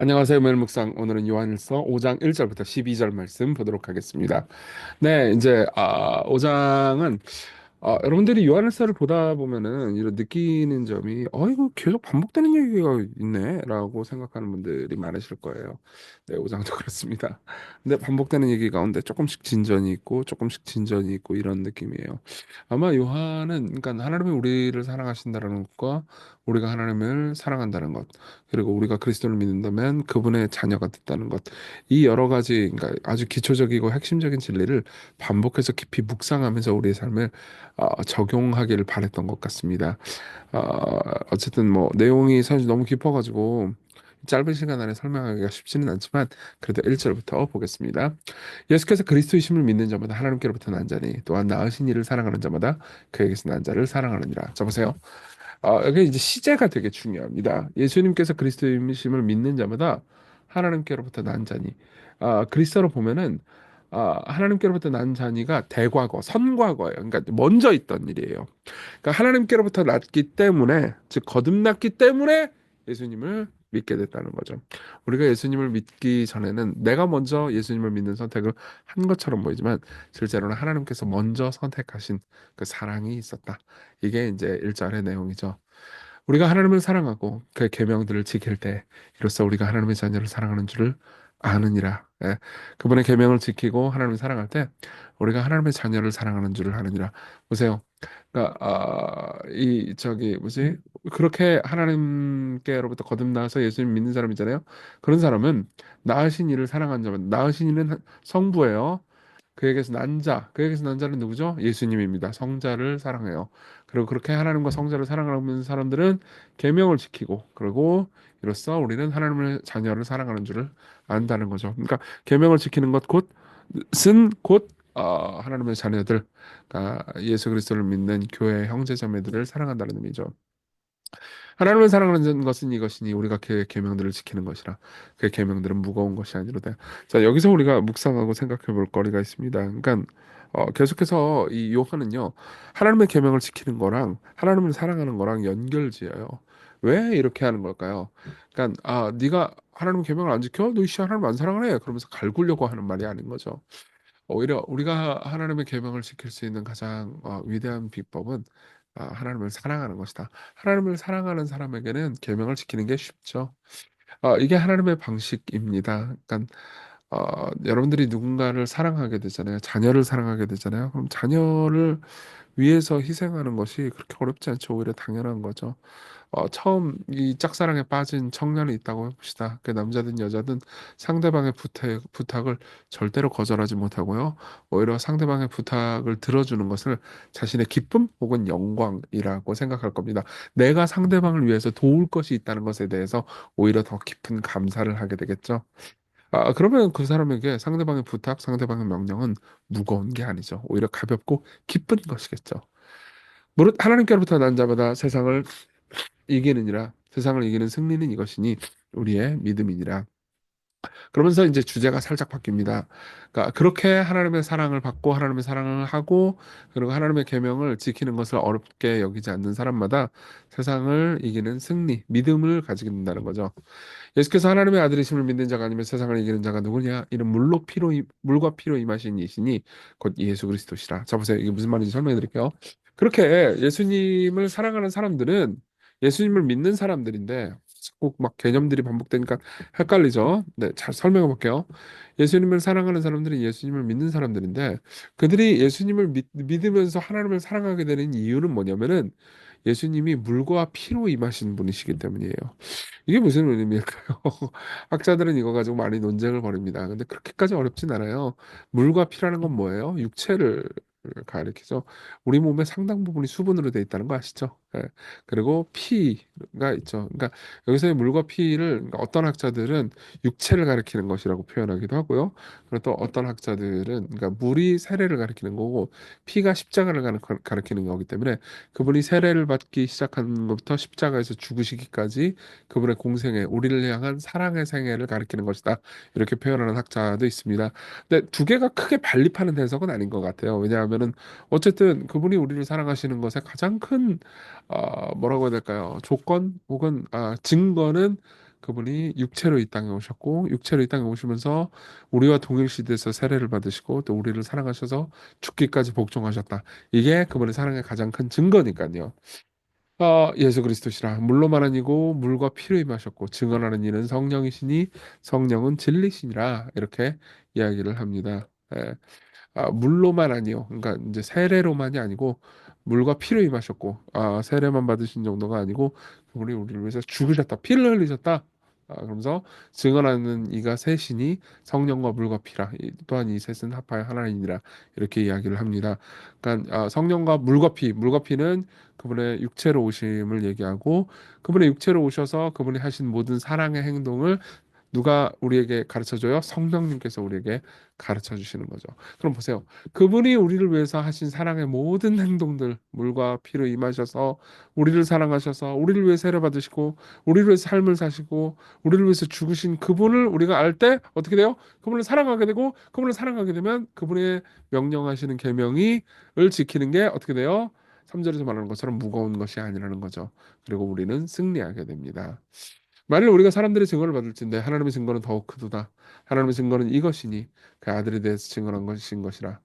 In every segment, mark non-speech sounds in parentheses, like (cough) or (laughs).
안녕하세요. 매일 묵상 오늘은 요한일서 5장 1절부터 12절 말씀 보도록 하겠습니다. 네, 이제 아, 5장은 아, 여러분들이 요한일서를 보다 보면은 이런 느끼는 점이 어 이거 계속 반복되는 얘기가 있네라고 생각하는 분들이 많으실 거예요. 네, 5장도 (laughs) 그렇습니다. 근데 반복되는 얘기 가운데 조금씩 진전이 있고 조금씩 진전이 있고 이런 느낌이에요. 아마 요한은 그러니까 하나님이 우리를 사랑하신다는 것과 우리가 하나님을 사랑한다는 것 그리고 우리가 그리스도를 믿는다면 그분의 자녀가 됐다는 것 이 여러 가지 그러니까 아주 기초적이고 핵심적인 진리를 반복해서 깊이 묵상하면서 우리의 삶을 어, 적용하기를 바랬던 것 같습니다. 어, 어쨌든 뭐 내용이 사실 너무 깊어가지고 짧은 시간 안에 설명하기가 쉽지는 않지만 그래도 1절부터 보겠습니다. 예수께서 그리스도이심을 믿는 자마다 하나님께로부터 난 자니 또한 나으신 이를 사랑하는 자마다 그에게서 난 자를 사랑하느니라. 자 보세요. 어, 여기 이제 시제가 되게 중요합니다. 예수님께서 그리스도이심을 믿는 자마다 하나님께로부터 난 자니. 아, 그리스도로 보면은 아, 하나님께로부터 난 자니가 대과거, 선과거예요. 그러니까 먼저 있던 일이에요. 그러니까 하나님께로부터 났기 때문에, 즉 거듭났기 때문에 예수님을 믿게 됐다는 거죠. 우리가 예수님을 믿기 전에는 내가 먼저 예수님을 믿는 선택을 한 것처럼 보이지만 실제로는 하나님께서 먼저 선택하신 그 사랑이 있었다. 이게 이제 1절의 내용이죠. 우리가 하나님을 사랑하고 그의 계명들을 지킬 때 이로써 우리가 하나님의 자녀를 사랑하는 줄을 아느니라. 예. 그분의 계명을 지키고 하나님을 사랑할 때 우리가 하나님의 자녀를 사랑하는 줄을 아느니라. 보세요. 그러니까 아, 이 저기 뭐지? 그렇게 하나님께로부터 거듭나서 예수님 믿는 사람이잖아요. 그런 사람은 나으신 이를 사랑한 자만 나으신 이는 성부예요. 그에게서 난 자, 그에게서 난 자는 누구죠? 예수님입니다. 성자를 사랑해요. 그리고 그렇게 하나님과 성자를 사랑하는 사람들은 계명을 지키고 그리고 이로써 우리는 하나님의 자녀를 사랑하는 줄을 안다는 거죠. 그러니까 계명을 지키는 것 곧은 곧 어, 하나님의 자녀들, 그러니까 예수 그리스도를 믿는 교회 형제 자매들을 사랑한다는 의미죠. 하나님을 사랑하는 것은 이것이니 우리가 그의 계명들을 지키는 것이라 그의 계명들은 무거운 것이 아니로다. 자 여기서 우리가 묵상하고 생각해 볼 거리가 있습니다. 그러니까 어, 계속해서 이 요한은요 하나님의 계명을 지키는 거랑 하나님을 사랑하는 거랑 연결지어요. 왜 이렇게 하는 걸까요? 그러니까 아 네가 하나님 계명을 안 지켜? 너 이씨 하나님 안 사랑해? 그러면서 갈구려고 하는 말이 아닌 거죠. 오히려 우리가 하나님의 계명을 지킬 수 있는 가장 어, 위대한 비법은 아, 하나님을 사랑하는 것이다. 하나님을 사랑하는 사람에게는 계명을 지키는 게 쉽죠. 어, 이게 하나님의 방식입니다. 그러니까 어, 여러분들이 누군가를 사랑하게 되잖아요. 자녀를 사랑하게 되잖아요. 그럼 자녀를 위해서 희생하는 것이 그렇게 어렵지 않죠. 오히려 당연한 거죠. 어, 처음 이 짝사랑에 빠진 청년이 있다고 해봅시다. 그 남자든 여자든 상대방의 부탁, 부탁을 절대로 거절하지 못하고요. 오히려 상대방의 부탁을 들어주는 것을 자신의 기쁨 혹은 영광이라고 생각할 겁니다. 내가 상대방을 위해서 도울 것이 있다는 것에 대해서 오히려 더 깊은 감사를 하게 되겠죠. 아, 그러면 그 사람에게 상대방의 부탁, 상대방의 명령은 무거운 게 아니죠. 오히려 가볍고 기쁜 것이겠죠. 무릇 하나님께로부터 난 자마다 세상을 이기느니라 세상을 이기는 승리는 이것이니 우리의 믿음이니라. 그러면서 이제 주제가 살짝 바뀝니다. 그러니까 그렇게 하나님의 사랑을 받고 하나님의 사랑을 하고 그리고 하나님의 계명을 지키는 것을 어렵게 여기지 않는 사람마다 세상을 이기는 승리, 믿음을 가지게 된다는 거죠. 예수께서 하나님의 아들이심을 믿는 자가 아니면 세상을 이기는 자가 누구냐? 이는 물로 피로 물과 피로 임하신 이시니 곧 예수 그리스도시라. 자 보세요. 이게 무슨 말인지 설명해 드릴게요. 그렇게 예수님을 사랑하는 사람들은 예수님을 믿는 사람들인데 꼭 막 개념들이 반복되니까 헷갈리죠. 네, 잘 설명해 볼게요. 예수님을 사랑하는 사람들은 예수님을 믿는 사람들인데 그들이 예수님을 믿, 믿으면서 하나님을 사랑하게 되는 이유는 뭐냐면은 예수님이 물과 피로 임하신 분이시기 때문이에요. 이게 무슨 의미일까요? (laughs) 학자들은 이거 가지고 많이 논쟁을 벌입니다. 근데 그렇게까지 어렵진 않아요. 물과 피라는 건 뭐예요? 육체를 가리키죠. 우리 몸의 상당 부분이 수분으로 되어 있다는 거 아시죠? 예. 그리고 피가 있죠. 그러니까 여기서의 물과 피를 그러니까 어떤 학자들은 육체를 가리키는 것이라고 표현하기도 하고요. 그리고 또 어떤 학자들은 그러니까 물이 세례를 가리키는 거고 피가 십자가를 가리- 가리키는 거기 때문에 그분이 세례를 받기 시작한 것부터 십자가에서 죽으시기까지 그분의 공생애, 우리를 향한 사랑의 생애를 가리키는 것이다. 이렇게 표현하는 학자도 있습니다. 근데 두 개가 크게 반립하는 해석은 아닌 것 같아요. 왜냐하면은 어쨌든 그분이 우리를 사랑하시는 것에 가장 큰 어, 뭐라고 해야 될까요? 조건 혹은 아, 증거는 그분이 육체로 이 땅에 오셨고 육체로 이 땅에 오시면서 우리와 동일 시대에서 세례를 받으시고 또 우리를 사랑하셔서 죽기까지 복종하셨다. 이게 그분의 사랑의 가장 큰 증거니까요. 어, 예수 그리스도시라 물로만 아니고 물과 피로 임하셨고 증언하는 이는 성령이시니 성령은 진리시니라 이렇게 이야기를 합니다. 예. 아, 물로만 아니요. 그러니까 이제 세례로만이 아니고 물과 피로 임하셨고 아, 세례만 받으신 정도가 아니고 우리 우리를 위해서 죽으셨다. 피를 흘리셨다. 아, 그러면서 증언하는 이가 셋이니 성령과 물과 피라. 이- 또한 이 셋은 합하여 하나이니라. 이렇게 이야기를 합니다. 그러니까 아, 성령과 물과 피, 물과 피는 그분의 육체로 오심을 얘기하고 그분의 육체로 오셔서 그분이 하신 모든 사랑의 행동을 누가 우리에게 가르쳐 줘요? 성령님께서 우리에게 가르쳐 주시는 거죠. 그럼 보세요. 그분이 우리를 위해서 하신 사랑의 모든 행동들, 물과 피로 임하셔서 우리를 사랑하셔서 우리를 위해 세례 받으시고 우리를 위해서 삶을 사시고 우리를 위해서 죽으신 그분을 우리가 알 때 어떻게 돼요? 그분을 사랑하게 되고 그분을 사랑하게 되면 그분의 명령하시는 계명이 을 지키는 게 어떻게 돼요? 3절에서 말하는 것처럼 무거운 것이 아니라는 거죠. 그리고 우리는 승리하게 됩니다. 만일 우리가 사람들의 증거를 받을진데 하나님의 증거는 더욱 크도다. 하나님의 증거는 이것이니 그 아들에 대해서 증언한 것인 것이라.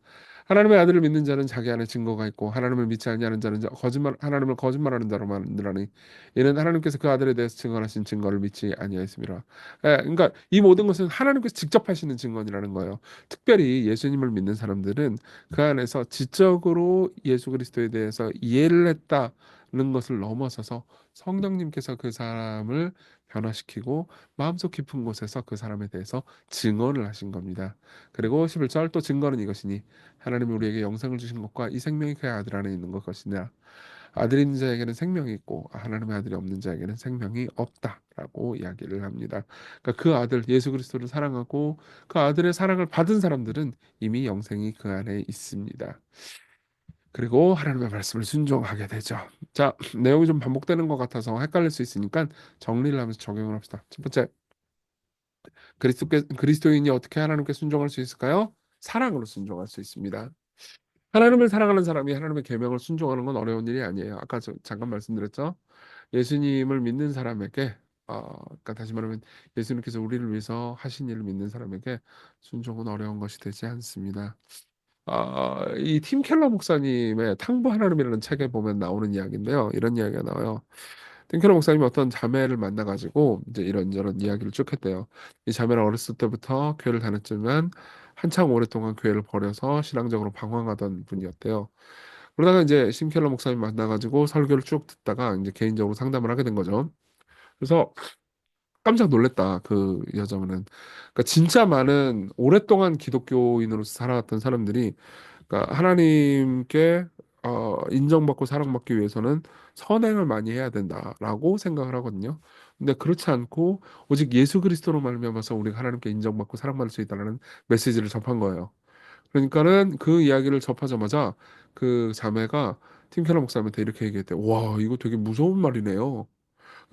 하나님의 아들을 믿는 자는 자기 안에 증거가 있고 하나님을 믿지 아니하는 자는 거짓말 하나님을 거짓말하는 자로 만들하니 이는 하나님께서 그 아들에 대해서 증언하신 증거를 믿지 아니하였습니다. 예, 그러니까 이 모든 것은 하나님께서 직접 하시는 증언이라는 거예요. 특별히 예수님을 믿는 사람들은 그 안에서 지적으로 예수 그리스도에 대해서 이해를 했다는 것을 넘어서서 성령님께서 그 사람을 변화시키고 마음속 깊은 곳에서 그 사람에 대해서 증언을 하신 겁니다. 그리고 11절 또 증거는 이것이니 하나님이 우리에게 영생을 주신 것과 이 생명이 그의 아들 안에 있는 것이냐 아들 있는 자에게는 생명이 있고 하나님의 아들이 없는 자에게는 생명이 없다라고 이야기를 합니다. 그러니까 그 아들 예수 그리스도를 사랑하고 그 아들의 사랑을 받은 사람들은 이미 영생이 그 안에 있습니다. 그리고 하나님의 말씀을 순종하게 되죠. 자, (laughs) 내용이 좀 반복되는 것 같아서 헷갈릴 수 있으니까 정리를 하면서 적용을 합시다. 첫 번째, 그리스도께, 그리스도인이 어떻게 하나님께 순종할 수 있을까요? 사랑으로 순종할 수 있습니다. 하나님을 사랑하는 사람이 하나님의 계명을 순종하는 건 어려운 일이 아니에요. 아까 저, 잠깐 말씀드렸죠. 예수님을 믿는 사람에게 어, 그러니까 다시 말하면 예수님께서 우리를 위해서 하신 일을 믿는 사람에게 순종은 어려운 것이 되지 않습니다. 아, 이 팀 켈러 목사님의 탕부 하나님이라는 책에 보면 나오는 이야기인데요. 이런 이야기가 나와요. 팀 켈러 목사님이 어떤 자매를 만나가지고 이제 이런저런 이야기를 쭉 했대요. 이 자매는 어렸을 때부터 교회를 다녔지만 한창 오랫동안 교회를 버려서 신앙적으로 방황하던 분이었대요. 그러다가 이제 심 켈러 목사님 만나가지고 설교를 쭉 듣다가 이제 개인적으로 상담을 하게 된 거죠. 그래서 깜짝 놀랐다. 그 여자분은. 그러니까 진짜 많은 오랫동안 기독교인으로서 살아왔던 사람들이 그러니까 하나님께 어, 인정받고 사랑받기 위해서는 선행을 많이 해야 된다라고 생각을 하거든요. 근데 그렇지 않고 오직 예수 그리스도로 말미암아서 우리가 하나님께 인정받고 사랑받을 수 있다는 메시지를 접한 거예요. 그러니까는 그 이야기를 접하자마자 그 자매가 팀 켈러 목사님한테 이렇게 얘기했대. 와, 이거 되게 무서운 말이네요.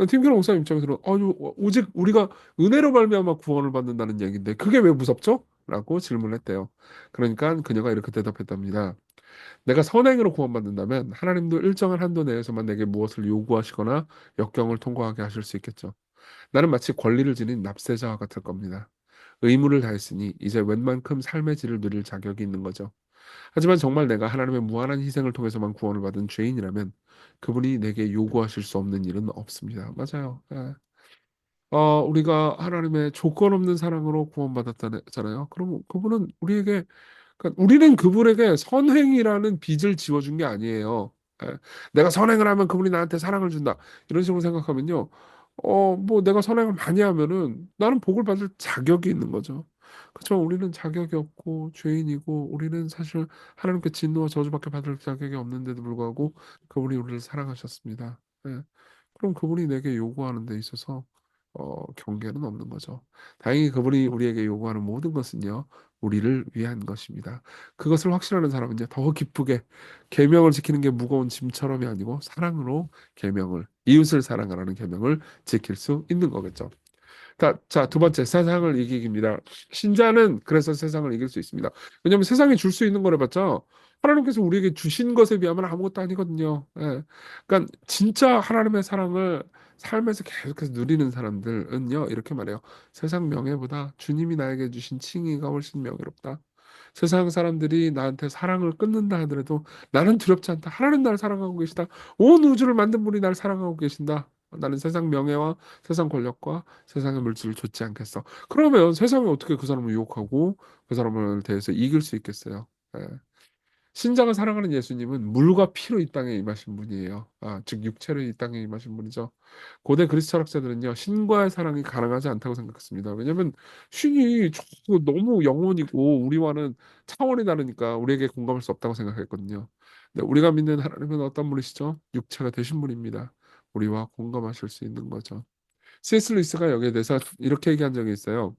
팀케러 목사님 입장에서는 아유 오직 우리가 은혜로 말미암아 구원을 받는다는 얘기인데 그게 왜 무섭죠? 라고 질문했대요. 그러니까 그녀가 이렇게 대답했답니다. 내가 선행으로 구원받는다면 하나님도 일정한 한도 내에서만 내게 무엇을 요구하시거나 역경을 통과하게 하실 수 있겠죠. 나는 마치 권리를 지닌 납세자와 같을 겁니다. 의무를 다했으니 이제 웬만큼 삶의 질을 누릴 자격이 있는 거죠. 하지만 정말 내가 하나님의 무한한 희생을 통해서만 구원을 받은 죄인이라면 그분이 내게 요구하실 수 없는 일은 없습니다. 맞아요. 예. 어, 우리가 하나님의 조건 없는 사랑으로 구원받았잖아요. 그럼 그분은 우리에게, 그러니까 우리는 그분에게 선행이라는 빚을 지워준 게 아니에요. 예. 내가 선행을 하면 그분이 나한테 사랑을 준다. 이런 식으로 생각하면요. 어, 뭐 내가 선행을 많이 하면은 나는 복을 받을 자격이 있는 거죠. 그렇지만 우리는 자격이 없고 죄인이고 우리는 사실 하나님께 진노와 저주밖에 받을 자격이 없는데도 불구하고 그분이 우리를 사랑하셨습니다. 예. 그럼 그분이 내게 요구하는 데 있어서 어, 경계는 없는 거죠. 다행히 그분이 우리에게 요구하는 모든 것은요, 우리를 위한 것입니다. 그것을 확신하는 사람은요, 더 기쁘게 계명을 지키는 게 무거운 짐처럼이 아니고 사랑으로 계명을 이웃을 사랑하라는 계명을 지킬 수 있는 거겠죠. 자, 자, 두 번째, 세상을 이기기입니다. 신자는 그래서 세상을 이길 수 있습니다. 왜냐하면 세상이 줄 수 있는 거래봤자 하나님께서 우리에게 주신 것에 비하면 아무것도 아니거든요. 예. 그러니까 진짜 하나님의 사랑을 삶에서 계속해서 누리는 사람들은요, 이렇게 말해요. 세상 명예보다 주님이 나에게 주신 칭의가 훨씬 명예롭다. 세상 사람들이 나한테 사랑을 끊는다 하더라도 나는 두렵지 않다. 하나님 나를 사랑하고 계시다. 온 우주를 만든 분이 나를 사랑하고 계신다. 나는 세상 명예와 세상 권력과 세상의 물질을 좇지 않겠어. 그러면 세상이 어떻게 그 사람을 유혹하고 그 사람을 대해서 이길 수 있겠어요? 예. 신자가 사랑하는 예수님은 물과 피로 이 땅에 임하신 분이에요. 아, 즉 육체로 이 땅에 임하신 분이죠. 고대 그리스 철학자들은요, 신과의 사랑이 가능하지 않다고 생각했습니다. 왜냐하면 신이 저- 너무 영혼이고 우리와는 차원이 다르니까 우리에게 공감할 수 없다고 생각했거든요. 근데 우리가 믿는 하나님은 어떤 분이시죠? 육체가 되신 분입니다. 우리와 공감하실 수 있는 거죠. C.S. 루이스가 여기에 대해서 이렇게 얘기한 적이 있어요.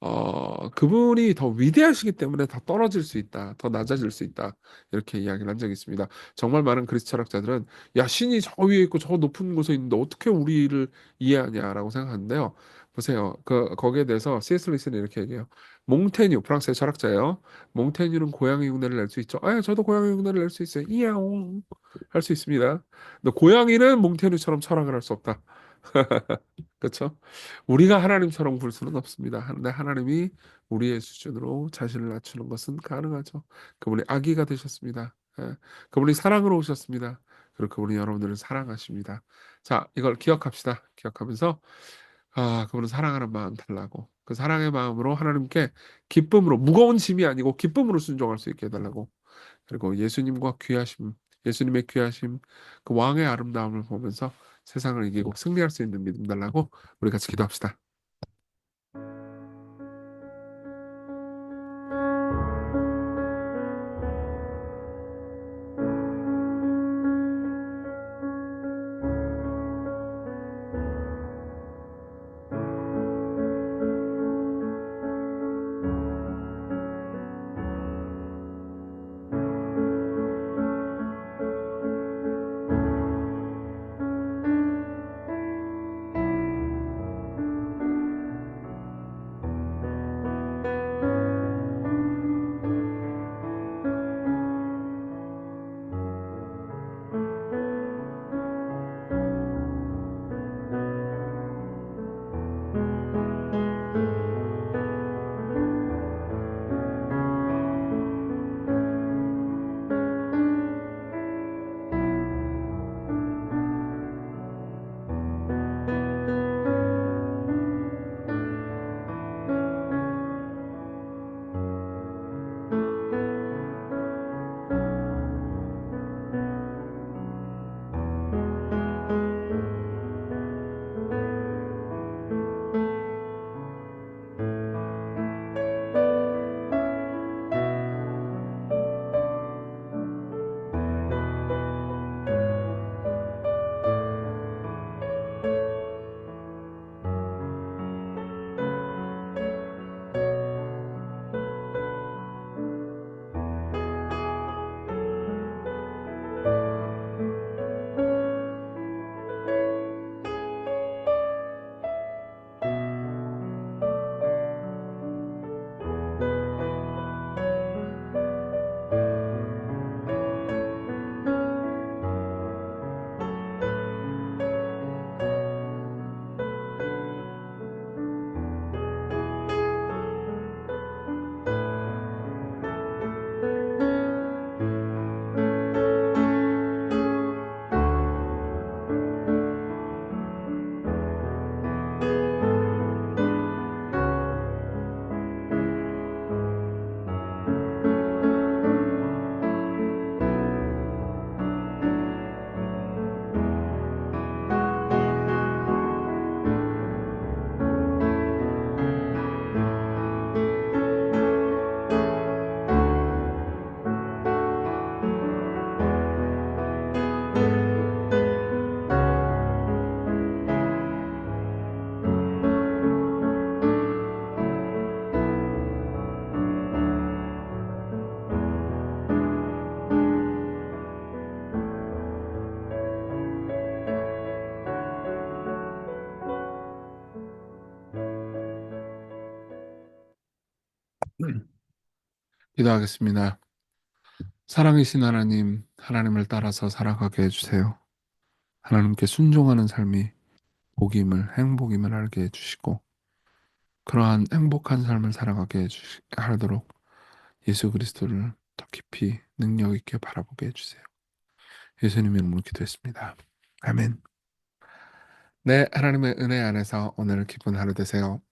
어, 그분이 더 위대하시기 때문에 더 떨어질 수 있다, 더 낮아질 수 있다, 이렇게 이야기를 한 적이 있습니다. 정말 많은 그리스 철학자들은, 야, 신이 저 위에 있고 저 높은 곳에 있는데 어떻게 우리를 이해하냐라고 생각하는데요. 보세요. 그, 거기에 대해서 C.S. 루이스는 이렇게 얘기해요. 몽테뉴, 프랑스의 철학자예요. 몽테뉴는 고양이 흉내를 낼 수 있죠. 아, 저도 고양이 흉내를 낼 수 있어요. 이야옹. 할 수 있습니다. 근데 고양이는 몽테뉴처럼 철학을 할 수 없다. (laughs) 그렇죠? 우리가 하나님처럼 굴 수는 없습니다. 근데 하나님이 우리의 수준으로 자신을 낮추는 것은 가능하죠. 그분이 아기가 되셨습니다. 예. 그분이 사랑으로 오셨습니다. 그리고 그분이 여러분들을 사랑하십니다. 자, 이걸 기억합시다. 기억하면서 아, 그분은 사랑하는 마음 달라고. 그 사랑의 마음으로 하나님께 기쁨으로 무거운 짐이 아니고 기쁨으로 순종할 수 있게 해달라고. 그리고 예수님과 귀하심, 예수님의 귀하심, 그 왕의 아름다움을 보면서 세상을 이기고 승리할 수 있는 믿음 달라고 우리 같이 기도합시다. 기도하겠습니다. 사랑이신 하나님, 하나님을 따라서 살아가게 해주세요. 하나님께 순종하는 삶이 복임을, 행복임을 알게 해주시고, 그러한 행복한 삶을 살아가게 하도록 예수 그리스도를 더 깊이 능력 있게 바라보게 해주세요. 예수님의 이름으로 기도했습니다. 아멘. 네, 하나님의 은혜 안에서 오늘 기쁜 하루 되세요.